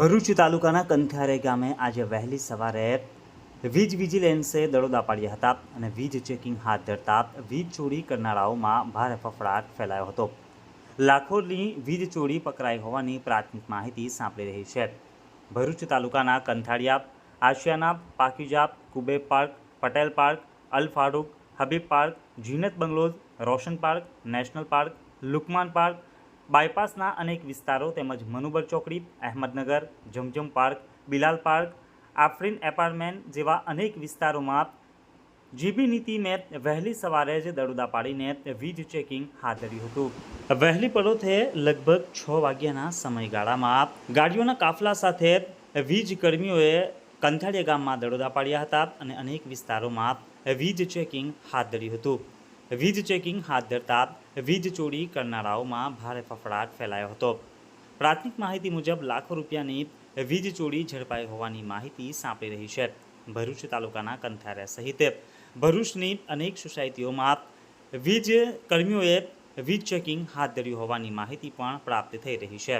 ભરૂચ તાલુકાના કંથારે ગામે આજે વહેલી સવારે વીજ વિજિલન્સે દરોડા પાડ્યા હતા અને વીજ ચેકિંગ હાથ ધરતા વીજ ચોરી કરનારાઓમાં ભારે ફફડાટ ફેલાયો હતો. લાખોની વીજ ચોરી પકડાઈ હોવાની પ્રાથમિક માહિતી સાંપડી રહી છે. ભરૂચ તાલુકાના કંથાળિયા આશિયાના પાકીજાપ કુબે park, Patel park, Al Farooq, Habib park Zeenat bungalows Roshan park, national park, Luqman park બાયપાસના અનેક વિસ્તારો તેમજ મનુબર ચોકડી, Ahmednagar, Zamzam park, Bilal park, Afreen apartment જેવા અનેક વિસ્તારોમાં જીબીની ટીમે વહેલી સવારે જ દરોડા પાડીને વીજ ચેકિંગ હાથ ધર્યું હતું. વહેલી પડોથે લગભગ છ વાગ્યાના સમયગાળામાં ગાડીઓના કાફલા સાથે વીજ કર્મીઓએ કંથાળિયા ગામમાં દરોડા પાડ્યા હતા અને અનેક વિસ્તારોમાં વીજ ચેકિંગ હાથ ધર્યું હતું. વીજ ચેકિંગ હાથ ધરતા વીજ ચોરી કરનારાઓમાં ભારે ફફડાટ ફેલાયો હતો. પ્રાથમિક માહિતી મુજબ લાખો રૂપિયાની વીજ ચોરી ઝડપાઈ હોવાની માહિતી સાંપડી રહી છે. ભરૂચ તાલુકાના કંથારિયા સહિત ભરૂચની અનેક સોસાયટીઓમાં વીજ કર્મીઓએ વીજ ચેકિંગ હાથ ધર્યું હોવાની માહિતી પણ પ્રાપ્ત થઈ રહી છે.